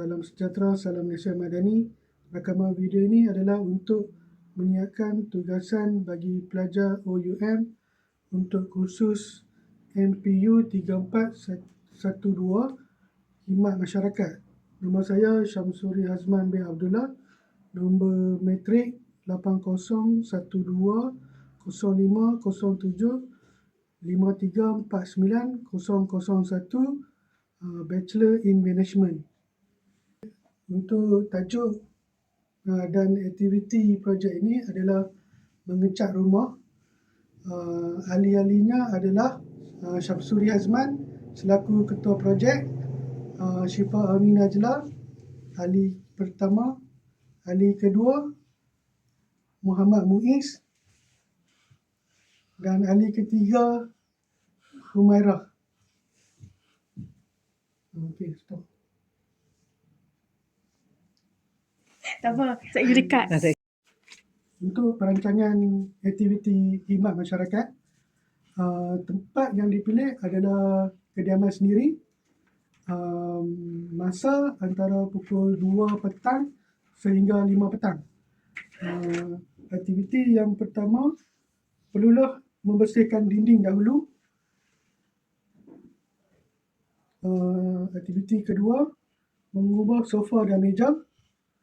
Salam sejahtera, salam Malaysia Madani. Rakaman video ini adalah untuk menyiapkan tugasan bagi pelajar OUM untuk kursus MPU 3412 Khidmat Masyarakat. Nama saya Syamsuri Hazman bin Abdullah. Nombor matrik 8012 0507 5349 001 uh, Bachelor in Management. Untuk tajuk uh, dan aktiviti projek ini adalah mengecat rumah. Uh, ahli-ahlinya adalah uh, Syamsuri Azman selaku ketua projek, uh, Syifa Auni Najla ahli pertama, ahli kedua Muhammad Muiz dan ahli ketiga Humairah. Okey, stop. Tak apa, saya pergi dekat. Untuk perancangan aktiviti khidmat masyarakat, uh, tempat yang dipilih adalah kediaman sendiri. Um, masa antara pukul 2 petang sehingga 5 petang. Uh, aktiviti yang pertama perlulah membersihkan dinding dahulu. Uh, aktiviti kedua mengubah sofa dan meja.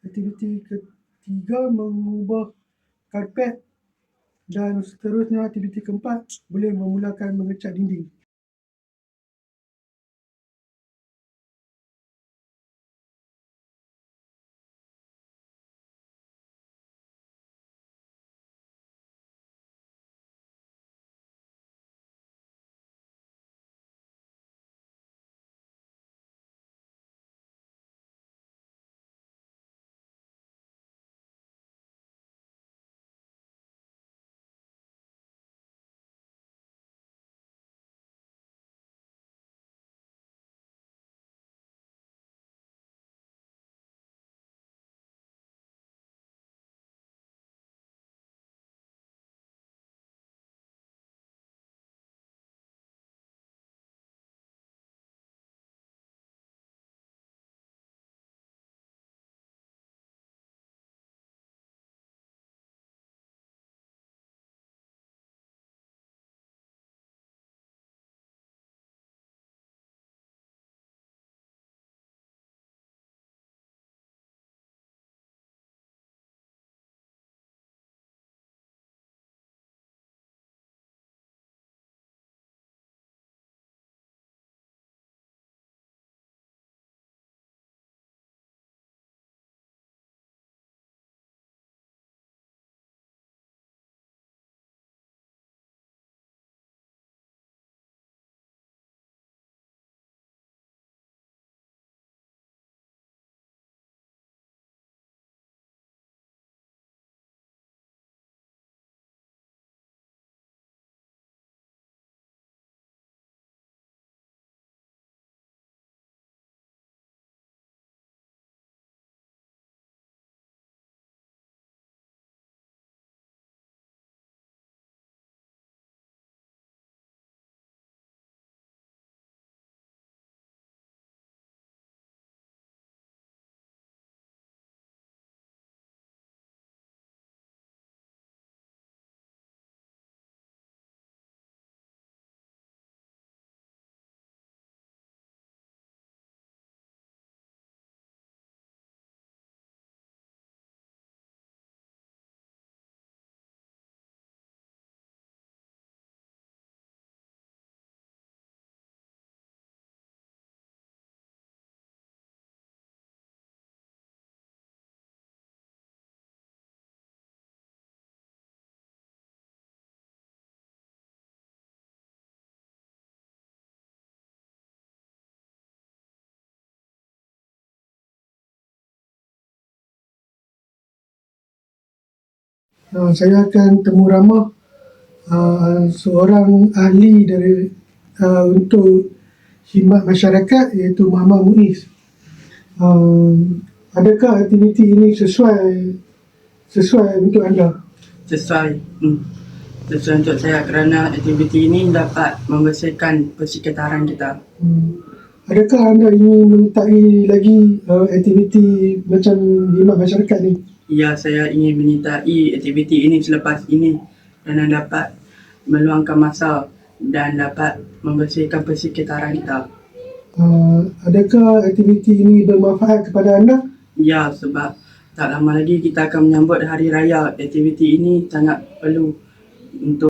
Aktiviti ketiga mengubah karpet dan seterusnya aktiviti keempat boleh memulakan mengecat dinding. Uh, saya akan temu ramah uh, seorang ahli dari uh, untuk khidmat masyarakat iaitu Muhammad Muiz. Uh, adakah aktiviti ini sesuai sesuai untuk anda? sesuai hmm, sesuai untuk saya kerana aktiviti ini dapat membersihkan persekitaran kita. Hmm. adakah anda ingin menyertai lagi uh, aktiviti macam jimat masyarakat ni? Ya, saya ingin menyertai aktiviti ini selepas ini dan dapat meluangkan masa dan dapat membersihkan persekitaran kita. Uh, adakah aktiviti ini bermanfaat kepada anda? Ya, sebab tak lama lagi kita akan menyambut hari raya. Aktiviti ini sangat perlu untuk